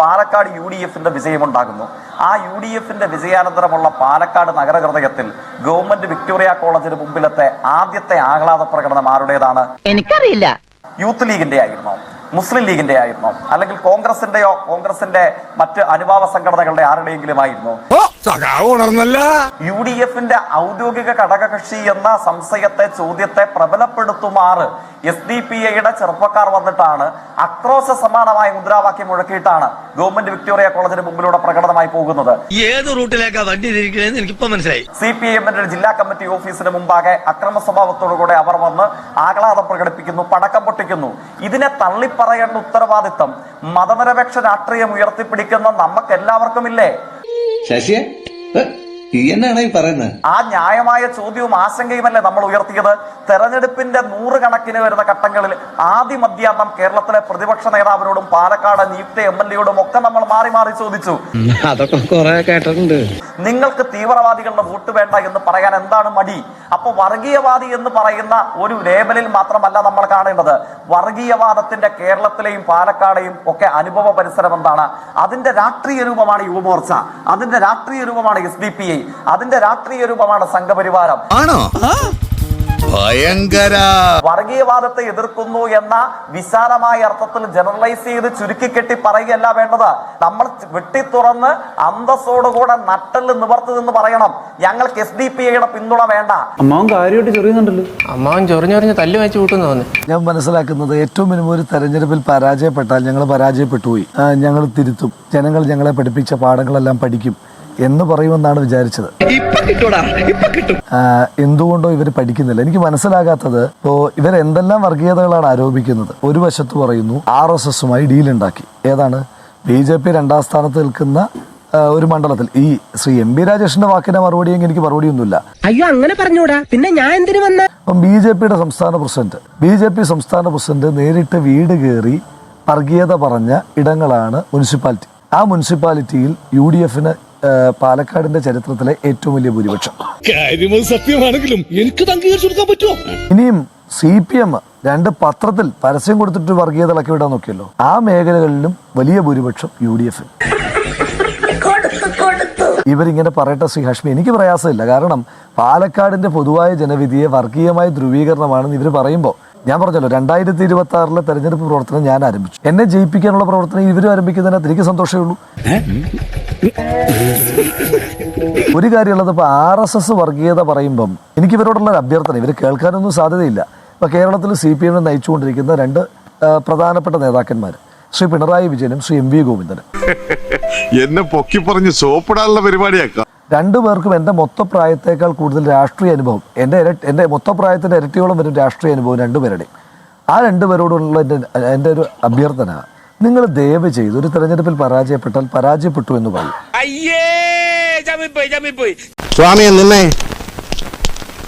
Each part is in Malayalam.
പാലക്കാട് യു ഡി എഫിന്റെ വിജയമുണ്ടാകുന്നു. ആ യു ഡി എഫിന്റെ വിജയാനന്തരമുള്ള പാലക്കാട് നഗരഹൃദയത്തിൽ ഗവൺമെന്റ് വിക്ടോറിയ കോളേജിന് മുമ്പിലത്തെ ആദ്യത്തെ ആഹ്ലാദ പ്രകടനം ആരുടേതാണ്? എനിക്കറിയില്ല. യൂത്ത് ലീഗിന്റെ ആയിരുന്നു. മുസ്ലിം ലീഗിന്റെ ആയിരുന്നു. അല്ലെങ്കിൽ കോൺഗ്രസിന്റെയോ കോൺഗ്രസിന്റെ മറ്റ് അനുഭാവ സംഘടനകളുടെ ആരുടെയെങ്കിലും ആയിരുന്നോ യു ഡി എഫിന്റെ ഔദ്യോഗിക ഘടകകക്ഷി എന്ന സംശയത്തെ ചോദ്യത്തെ പ്രബലപ്പെടുത്തുമാറ് എസ് ഡി പി ഐയുടെ ചെറുപ്പക്കാർ വന്നിട്ടാണ് അക്രോശ സമാനമായ മുദ്രാവാക്യം മുഴക്കിയിട്ടാണ് ഗവൺമെന്റ് വിക്ടോറിയ കോളേജിന് മുമ്പിലൂടെ പ്രകടനമായി പോകുന്നത്. ഏത് റൂട്ടിലേക്കാ വണ്ടി എനിക്കിപ്പോ മനസ്സിലായി. സി പി എമ്മിന്റെ ജില്ലാ കമ്മിറ്റി ഓഫീസിന് മുമ്പാകെ അക്രമ സ്വഭാവത്തോടുകൂടെ അവർ വന്ന് ആഹ്ലാദം പ്രകടിപ്പിക്കുന്നു പടക്കം പൊട്ടിക്കുന്നു. ഇതിനെ തള്ളിപ്പറയേണ്ട ഉത്തരവാദിത്തം മതനിരപേക്ഷ രാഷ്ട്രീയം ഉയർത്തിപ്പിടിക്കുന്ന നമുക്ക് എല്ലാവർക്കും ഇല്ലേ ശശിയെ? ഏ, ഈ എന്നാണ് ഈ പറയുന്നത്? ആ ന്യായമായ ചോദ്യവും ആശങ്കയുമല്ലേ നമ്മൾ ഉയർത്തിയത്? തെരഞ്ഞെടുപ്പിന്റെ നൂറുകണക്കിന് വരുന്ന ഘട്ടങ്ങളിൽ ആദ്യ മധ്യാഹ്നം കേരളത്തിലെ പ്രതിപക്ഷ നേതാവിനോടും പാലക്കാട് നിയുക്ത എം എൽ എയോടും ഒക്കെ നമ്മൾ മാറി മാറി ചോദിച്ചു. അതൊക്കെ കൊറേ കേട്ടിട്ടുണ്ട്. നിങ്ങൾക്ക് തീവ്രവാദികളുടെ വോട്ട് വേണ്ട എന്ന് പറയാൻ എന്താണ് മടി? അപ്പൊ വർഗീയവാദി എന്ന് പറയുന്ന ഒരു ലേബലിൽ മാത്രമല്ല നമ്മൾ കാണേണ്ടത്. വർഗീയവാദത്തിന്റെ കേരളത്തിലെയും പാലക്കാടെയും ഒക്കെ അനുഭവ പരിസരം എന്താണ്? അതിന്റെ രാഷ്ട്രീയ രൂപമാണ് യുവമോർച്ച. അതിന്റെ രാഷ്ട്രീയ രൂപമാണ് എസ് ഡി പി ഐ. അതിന്റെ രാഷ്ട്രീയ രൂപമാണ് സംഘപരിവാരം. ആണോ? ഭയങ്കര. വർഗീയവാദത്തെ എതിർക്കുന്നു എന്ന വിശാലമായ അർത്ഥത്തിൽ ജനറലൈസ് ചെയ്ത് ചുരുക്കിക്കെട്ടി പറയുകയല്ല വേണ്ടത്. നമ്മൾ വെട്ടി തുറന്ന് അന്തസ്സോടുകൂടെ നട്ടൽ നിവർത്തി നിന്ന് പറയണം. ഞങ്ങൾക്ക് എസ് ഡി പി ഐയുടെ പിന്തുണ വേണ്ട. അമ്മാവൻ കാര്യമായിട്ട് ചെറിയുന്നുണ്ടല്ലോ അമ്മാവൻ ചൊറിഞ്ഞൊറിഞ്ഞ് തല്ലു വെച്ച് കൂട്ടുന്നു ഞാൻ മനസ്സിലാക്കുന്നത് ഏറ്റവും മിനിമം ഒരു തെരഞ്ഞെടുപ്പിൽ പരാജയപ്പെട്ടാൽ ഞങ്ങൾ പരാജയപ്പെട്ടു പോയി. ആ, ഞങ്ങൾ തിരുത്തും. ജനങ്ങൾ ഞങ്ങളെ പഠിപ്പിച്ച പാഠങ്ങളെല്ലാം പഠിക്കും. എന്ന് പറയുമെന്നാണ് വിചാരിച്ചത്. എന്തുകൊണ്ടോ ഇവർ പഠിക്കുന്നില്ല. എനിക്ക് മനസ്സിലാകാത്തത് ഇപ്പോ ഇവരെന്തെല്ലാം വർഗീയതകളാണ് ആരോപിക്കുന്നത്. ഒരു വശത്ത് പറയുന്നു ആർ എസ് എസുമായി ഡീലുണ്ടാക്കി. ഏതാണ്? ബി ജെ പി രണ്ടാം സ്ഥാനത്ത് നിൽക്കുന്ന ഒരു മണ്ഡലത്തിൽ. ഈ ശ്രീ എം ബി രാജേഷിന്റെ വാക്കിന്റെ മറുപടിയെങ്കിൽ എനിക്ക് മറുപടിയൊന്നുമില്ല. അയ്യോ അങ്ങനെ പറഞ്ഞൂടാ. പിന്നെ ഞാൻ എന്തിനു വന്ന? അപ്പം ബി ജെ പിയുടെ സംസ്ഥാന പ്രസിഡന്റ് ബി ജെ പി സംസ്ഥാന പ്രസിഡന്റ് നേരിട്ട് വീട് കയറി വർഗീയത പറഞ്ഞ ഇടങ്ങളാണ് മുനിസിപ്പാലിറ്റി. ആ മുനിസിപ്പാലിറ്റിയിൽ യു ഡി എഫിന് പാലക്കാടിന്റെ ചരിത്രത്തിലെ ഏറ്റവും വലിയ ഭൂരിപക്ഷം. സത്യമാണെങ്കിലും എനിക്ക് അംഗീകരിച്ചു കൊടുക്കാൻ പറ്റുമോ? ഇനിയും സി പി എം രണ്ട് പത്രത്തിൽ പരസ്യം കൊടുത്തിട്ട് വർഗീയത ഇളക്കി വിടാൻ നോക്കിയല്ലോ. ആ മേഖലകളിലും വലിയ ഭൂരിപക്ഷം യു ഡി എഫ് ഇവരിങ്ങനെ പറയട്ടെ ശ്രീ ഹാഷ്മി എനിക്ക് പ്രയാസമില്ല. കാരണം പാലക്കാടിന്റെ പൊതുവായ ജനവിധിയെ വർഗീയമായ ധ്രുവീകരണമാണെന്ന് ഇവർ പറയുമ്പോൾ ഞാൻ പറഞ്ഞല്ലോ രണ്ടായിരത്തി ഇരുപത്തി ആറിലെ തെരഞ്ഞെടുപ്പ് പ്രവർത്തനം ഞാൻ ആരംഭിച്ചു. എന്നെ ജയിപ്പിക്കാനുള്ള പ്രവർത്തനം ഇവരും ആരംഭിക്കുന്നതിനകത്ത് എനിക്ക് സന്തോഷമേ ഉള്ളൂ. ഒരു കാര്യമുള്ളത് ഇപ്പൊ ആർ എസ് എസ് വർഗീയത പറയുമ്പം എനിക്ക് ഇവരോടുള്ള ഒരു അഭ്യർത്ഥന ഇവർ കേൾക്കാനൊന്നും സാധ്യതയില്ല. ഇപ്പൊ കേരളത്തിൽ സി പി എമ്മിനെ നയിച്ചുകൊണ്ടിരിക്കുന്ന രണ്ട് പ്രധാനപ്പെട്ട നേതാക്കന്മാർ ശ്രീ പിണറായി വിജയനും ശ്രീ എം വി ഗോവിന്ദനും. എന്നെ പൊക്കി പറഞ്ഞ് സോപ്പിടാനുള്ള പരിപാടിയാക്കാം. രണ്ടുപേർക്കും എന്റെ മൊത്തപ്രായത്തേക്കാൾ കൂടുതൽ രാഷ്ട്രീയ അനുഭവം. എന്റെ ഇരട്ടി എന്റെ മൊത്തപ്രായത്തിന്റെ ഇരട്ടിയോളം വരും രാഷ്ട്രീയ അനുഭവം രണ്ടുപേരുടെയും ആ രണ്ടുപേരോടുള്ള എന്റെ എന്റെ ഒരു അഭ്യർത്ഥന നിങ്ങൾ ദയവ് ചെയ്ത് ഒരു തെരഞ്ഞെടുപ്പിൽ പരാജയപ്പെട്ടാൽ പരാജയപ്പെട്ടു എന്ന് പറയും. സ്വാമിയെ നിന്നെ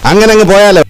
അങ്ങനെ അങ്ങ് പോയാലോ